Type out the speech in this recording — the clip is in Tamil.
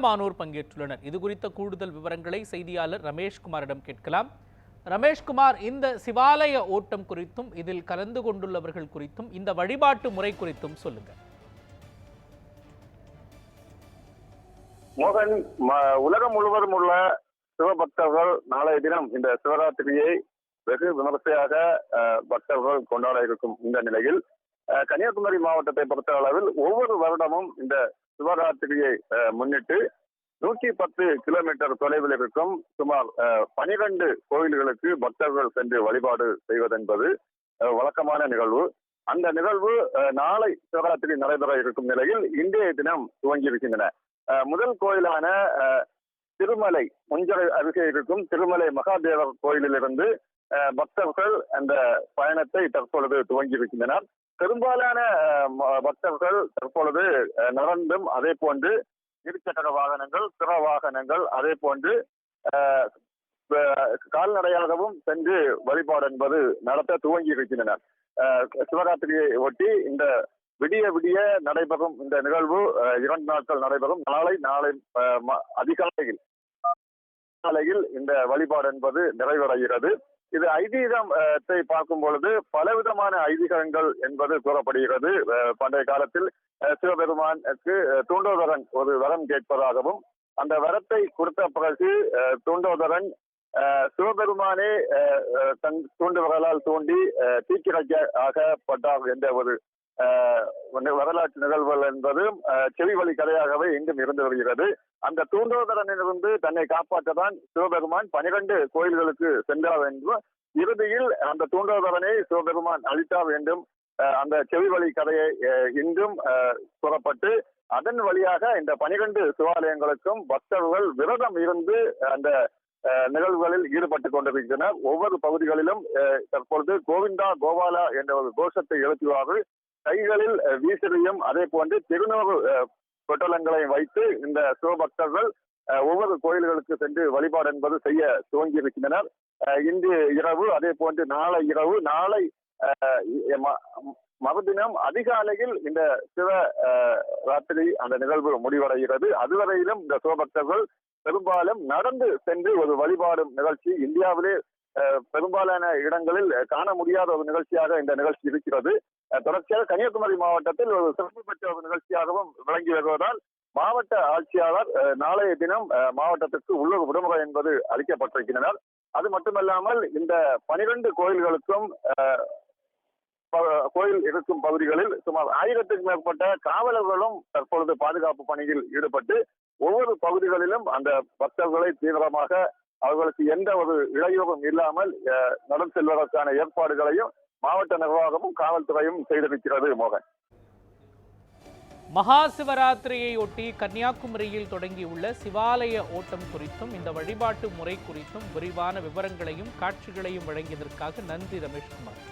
ஏராளமானோர் பங்கேற்றுள்ளனர். இது குறித்த கூடுதல் விவரங்களை செய்தியாளர் ரமேஷ்குமாரிடம் கேட்கலாம். ரமேஷ்குமார் இந்த சிவாலய ஓட்டம் குறித்தும் இதில் கலந்து கொண்டுள்ளவர்கள் குறித்தும் இந்த வழிபாட்டு முறை குறித்தும் சொல்லுங்க. மோகன் உலகம் முழுவதும் உள்ள சிவபக்தர்கள் நாளைய தினம் இந்த சிவராத்திரியை வெகு விமர்சையாக பக்தர்கள் கொண்டாட இருக்கும் இந்த நிலையில் கன்னியாகுமரி மாவட்டத்தை பொறுத்த அளவில் ஒவ்வொரு வருடமும் இந்த சிவராத்திரியை முன்னிட்டு நூற்றி பத்து கிலோமீட்டர் தொலைவில் இருக்கும் சுமார் பனிரெண்டு கோயில்களுக்கு பக்தர்கள் சென்று வழிபாடு செய்வதென்பது வழக்கமான நிகழ்வு. அந்த நிகழ்வு நாளை சிவராத்திரி நடைபெற இருக்கும் நிலையில் இன்றைய தினம் துவங்கி இருக்கின்றன. அஹ் முதல் கோயிலான அஹ், திருமலை முஞ்சரை அருகே இருக்கும் திருமலை மகாதேவர் கோயிலிலிருந்து அஹ், பக்தர்கள் அந்த பயணத்தை தற்பொழுது துவங்கி இருக்கின்றனர். பெரும்பாலான ம- பக்தர்கள் தற்பொழுது அஹ், நடந்தும் அதே போன்று இருசக்கர வாகனங்கள் பிற வாகனங்கள் அதே போன்று கால்நடையாகவும் சென்று வழிபாடு என்பது நடத்த துவங்கி இருக்கின்றனர் அஹ், சிவராத்திரியை ஒட்டி இந்த விடிய விடிய நடைபெறும் இந்த நிகழ்வு அஹ், இரண்டு நாட்கள் நடைபெறும். நாளை நாளை அதிகாலையில் அதிகாலையில் இந்த வழிபாடு என்பது நிறைவடைகிறது. இது ஐதீகத்தை பார்க்கும் பொழுது பலவிதமான ஐதீகங்கள் என்பது கூறப்படுகிறது. பண்டைய காலத்தில் சிவபெருமானுக்கு தூண்டோதரன் ஒரு வரம் கேட்பதாகவும் அந்த வரத்தை கொடுத்த பிறகு அஹ், தூண்டோதரன் சிவபெருமானே தன் தூண்டுவர்களால் தூண்டி அஹ், தீக்கிரைக்க ஆகப்பட்டார் என்ற ஒரு வரலாற்று நிகழ்வுகள் என்பது செவி வழி கதையாகவே இங்கும் இருந்து வருகிறது. அந்த தூண்டோதரனிலிருந்து தன்னை காப்பாற்றதான் சிவபெருமான் பனிரெண்டு கோயில்களுக்கு சென்றார் என்றும் இறுதியில் அந்த தூண்டோதரனை சிவபெருமான் அழித்தார் என்றும் அந்த செவி வழி கதையை அஹ், இன்றும் அஹ், கூறப்பட்டு அதன் வழியாக இந்த பனிரெண்டு சிவாலயங்களுக்கும் பக்தர்கள் விரதம் இருந்து அந்த அஹ், நிகழ்வுகளில் ஈடுபட்டு கொண்டிருக்கின்றனர். ஒவ்வொரு பகுதிகளிலும் அஹ், தற்பொழுது கோவிந்தா கோபாலா என்ற ஒரு கோஷத்தை எழுப்புவார்கள். கைகளில் அஹ், அதே போன்று திருநூறு பொட்டலங்களை வைத்து இந்த சிவபக்தர்கள் அஹ், ஒவ்வொரு கோயில்களுக்கு சென்று வழிபாடு என்பது செய்ய துவங்கி இருக்கின்றனர் அஹ், இன்று இரவு அதே போன்று நாளை இரவு நாளை அஹ், மறுதினம் அதிகாலையில் இந்த சிவ ராத்திரி அந்த நிகழ்வு முடிவடைகிறது. அதுவரையிலும் இந்த சிவபக்தர்கள் பெரும்பாலும் நடந்து சென்று ஒரு வழிபாடும் நிகழ்ச்சி இந்தியாவிலே பெரும்பாலான இடங்களில் காண முடியாத ஒரு நிகழ்ச்சியாக இந்த நிகழ்ச்சி இருக்கிறது. தொடர்ச்சியாக கன்னியாகுமரி மாவட்டத்தில் ஒரு சிறப்பு பெற்ற ஒரு நிகழ்ச்சியாகவும் விளங்கி வருவதால் மாவட்ட ஆட்சியாளர் நாளைய தினம் அஹ், மாவட்டத்திற்கு உள்ளூர் விடுமுறை என்பது அளிக்கப்பட்டிருக்கின்றனர். அது மட்டுமல்லாமல் இந்த பனிரெண்டு கோயில்களுக்கும் கோயில் இருக்கும் பகுதிகளில் சுமார் ஆயிரத்துக்கும் மேற்பட்ட காவலர்களும் தற்பொழுது பாதுகாப்பு பணியில் ஈடுபட்டு ஒவ்வொரு பகுதிகளிலும் அந்த பக்தர்களை தீவிரமாக அவர்களுக்கு எந்த ஒரு இடையூறும் இல்லாமல் நடந்து செல்வதற்கான ஏற்பாடுகளையும் மாவட்ட நிர்வாகமும் காவல்துறையும் செய்திருக்கிறது மோகன். மகா சிவராத்திரியை ஒட்டி கன்னியாகுமரியில் தொடங்கியுள்ள சிவாலய ஓட்டம் குறித்தும் இந்த வழிபாட்டு முறை குறித்தும் விரிவான விவரங்களையும் காட்சிகளையும் வழங்கியதற்காக நன்றி ரமேஷ்குமார்.